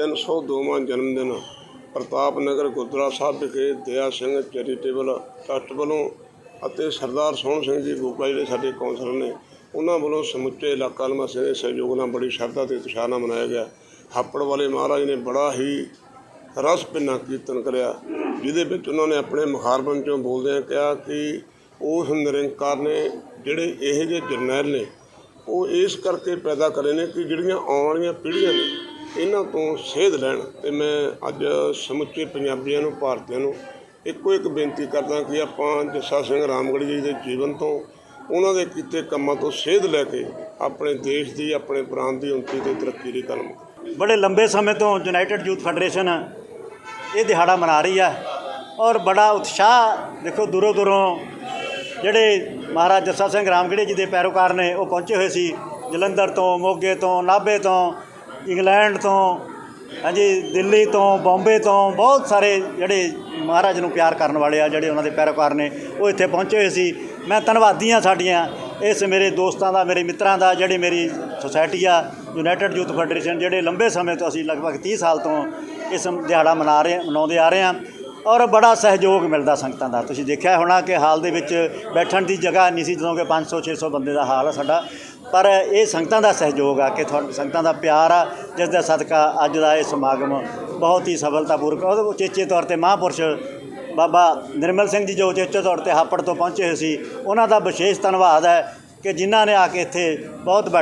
302ਵਾਂ ਜਨਮ ਦਿਨ, ਪ੍ਰਤਾਪ ਨਗਰ ਗੁਰਦੁਆਰਾ ਸਾਹਿਬ ਵਿਖੇ ਦਇਆ ਸਿੰਘ ਚੈਰੀਟੇਬਲ ਟਰਸਟ ਵੱਲੋਂ ਅਤੇ ਸਰਦਾਰ ਸੋਹਣ ਸਿੰਘ ਜੀ ਗੋਗਾ ਜਿਹੜੇ ਸਾਡੇ ਕੌਂਸਲਰ ਨੇ ਉਹਨਾਂ ਵੱਲੋਂ ਸਮੁੱਚੇ ਇਲਾਕਾ ਨਿਵਾਸੀਆਂ ਦੇ ਸਹਿਯੋਗ ਨਾਲ ਬੜੀ ਸ਼ਰਧਾ ਤੇ ਉਤਸ਼ਾਹ ਨਾਲ ਮਨਾਇਆ ਗਿਆ। ਹਾਪੜ ਵਾਲੇ ਮਹਾਰਾਜ ਨੇ ਬੜਾ ਹੀ ਰਸ ਪਿੰਨਾ ਕੀਰਤਨ ਕਰਿਆ, ਜਿਹਦੇ ਵਿੱਚ ਉਹਨਾਂ ਨੇ ਆਪਣੇ ਮੁਖਾਰਬਨ ਚੋਂ ਬੋਲਦਿਆਂ ਕਿਹਾ ਕਿ ਉਸ ਨਿਰੰਕਾਰ ਨੇ ਜਿਹੜੇ ਇਹ ਜਿਹੇ ਜਰਨੈਲ ਨੇ, ਉਹ ਇਸ ਕਰਕੇ ਪੈਦਾ ਕਰੇ ਨੇ ਕਿ ਜਿਹੜੀਆਂ ਆਉਣ ਵਾਲੀਆਂ ਪੀੜ੍ਹੀਆਂ ਨੇ ਇਹਨਾਂ ਤੋਂ ਸੇਧ ਲੈਣ ਤੇ ਮੈਂ ਅੱਜ ਸਮੁੱਚੇ ਪੰਜਾਬੀਆਂ ਨੂੰ, ਭਾਰਤੀਆਂ ਨੂੰ ਇੱਕੋ ਇੱਕ ਬੇਨਤੀ ਕਰਦਾ ਕਿ ਆਪਾਂ ਜੱਸਾ ਸਿੰਘ ਰਾਮਗੜ੍ਹੀ ਜੀ ਦੇ ਜੀਵਨ ਤੋਂ ਉਹਨਾਂ ਦੇ ਕੀਤੇ ਕੰਮਾਂ ਤੋਂ ਸੇਧ ਲੈ ਕੇ ਆਪਣੇ ਦੇਸ਼ ਦੀ, ਆਪਣੇ ਪ੍ਰਾਂਤ ਦੀ ਉੱਨਤੀ ਤੇ ਤਰੱਕੀ ਦੀ ਕਲਮ ਬੜੇ ਲੰਬੇ ਸਮੇਂ ਤੋਂ ਯੂਨਾਈਟਿਡ ਯੂਥ ਫੈਡਰੇਸ਼ਨ ਇਹ ਦਿਹਾੜਾ ਮਨਾ ਰਹੀ ਹੈ ਔਰ ਬੜਾ ਉਤਸ਼ਾਹ ਦੇਖੋ ਦੂਰੋਂ ਦੂਰੋਂ ਜਿਹੜੇ ਮਹਾਰਾਜ ਜੱਸਾ ਸਿੰਘ ਰਾਮਗੜ੍ਹੀ ਜੀ ਦੇ ਪੈਰੋਕਾਰ ਨੇ ਉਹ ਪਹੁੰਚੇ ਹੋਏ ਸੀ ਜਲੰਧਰ ਤੋਂ, ਮੋਗੇ ਤੋਂ, ਨਾਭੇ ਤੋਂ। ਇੰਗਲੈਂਡ ਤੋਂ, ਹਾਂਜੀ, ਦਿੱਲੀ ਤੋਂ, ਬੰਬੇ ਤੋਂ ਬਹੁਤ ਸਾਰੇ ਜਿਹੜੇ ਮਹਾਰਾਜ ਨੂੰ ਪਿਆਰ ਕਰਨ ਵਾਲੇ ਆ, ਜਿਹੜੇ ਉਹਨਾਂ ਦੇ ਪੈਰੋਕਾਰ ਨੇ, ਉਹ ਇੱਥੇ ਪਹੁੰਚੇ ਹੋਏ ਸੀ। ਮੈਂ ਧੰਨਵਾਦੀ ਹਾਂ ਸਾਡੀਆਂ, ਇਸ ਮੇਰੇ ਦੋਸਤਾਂ ਦਾ, ਮੇਰੇ ਮਿੱਤਰਾਂ ਦਾ, ਜਿਹੜੇ ਮੇਰੀ ਸੁਸਾਇਟੀ ਆ ਯੂਨਾਈਟਿਡ ਯੂਥ ਫੈਡਰੇਸ਼ਨ ਜਿਹੜੇ ਲੰਬੇ ਸਮੇਂ ਤੋਂ ਅਸੀਂ ਲਗਭਗ 30 ਸਾਲ ਤੋਂ ਇਸ ਦਿਹਾੜਾ ਮਨਾ ਰਹੇ, ਮਨਾਉਂਦੇ ਆ ਰਹੇ ਹਾਂ। ਔਰ ਬੜਾ ਸਹਿਯੋਗ ਮਿਲਦਾ ਸੰਗਤਾਂ ਦਾ। ਤੁਸੀਂ ਦੇਖਿਆ ਹੋਣਾ ਕਿ ਹਾਲ ਦੇ ਵਿੱਚ ਬੈਠਣ ਦੀ ਜਗ੍ਹਾ ਨਹੀਂ ਸੀ, ਜਦੋਂ ਕਿ 500 600 ਬੰਦੇ ਦਾ ਹਾਲ ਆ ਸਾਡਾ। ਪਰ ਇਹ ਸੰਗਤਾਂ ਦਾ ਸਹਿਯੋਗ ਆ ਕਿ ਤੁਹਾ- ਸੰਗਤਾਂ ਦਾ ਪਿਆਰ ਆ, ਜਿਸ ਦਾ ਸਦਕਾ ਅੱਜ ਦਾ ਇਹ ਸਮਾਗਮ ਬਹੁਤ ਹੀ ਸਫਲਤਾਪੂਰਕ ਉਹਦੇ ਉਚੇਚੇ ਤੌਰ ਤੇ ਮਹਾਂਪੁਰਸ਼ ਬਾਬਾ ਨਿਰਮਲ ਸਿੰਘ ਜੀ ਜੋ ਉਚੇਚੇ ਤੌਰ ਤੇ ਹਾਪੜ ਤੋਂ ਪਹੁੰਚੇ ਹੋਏ ਸੀ, ਉਹਨਾਂ ਦਾ ਵਿਸ਼ੇਸ਼ ਧੰਨਵਾਦ ਹੈ ਕਿ ਜਿਨ੍ਹਾਂ ਨੇ ਆ ਕੇ ਇੱਥੇ ਬਹੁਤ ਵੱਡਾ